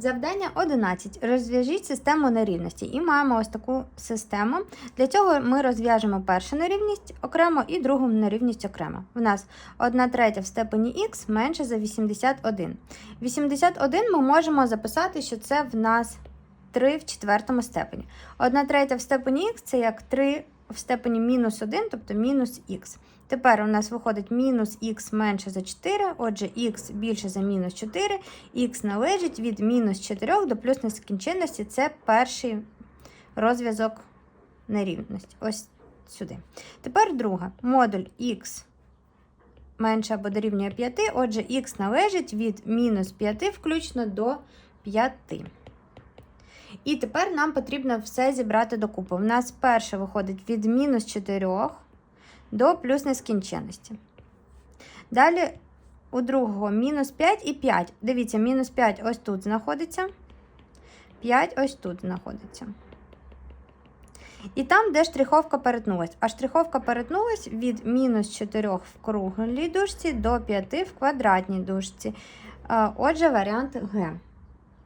Завдання 11. Розв'яжіть систему нерівності. І маємо ось таку систему. Для цього ми розв'яжемо першу нерівність окремо і другу нерівність окремо. У нас 1 третя в степені х менше за 81. 81 ми можемо записати, що це в нас 3 в четвертому степені. 1 третя в степені х це як 3 в степені мінус 1, тобто мінус х. Тепер у нас виходить мінус х менше за 4, отже, х більше за мінус 4, х належить від мінус 4 до плюс нескінченності. Це перший розв'язок нерівності. Ось сюди. Тепер друга. Модуль х менше або дорівнює 5, отже, х належить від мінус 5 включно до 5. І тепер нам потрібно все зібрати докупи. У нас перше виходить від мінус 4 до плюс нескінченності. Далі у другого мінус 5 і 5. Дивіться, мінус 5 ось тут знаходиться. 5 ось тут знаходиться. І там, де штриховка перетнулась. А штриховка перетнулась від мінус 4 в круглій дужці до 5 в квадратній дужці. Е, Отже, варіант Г.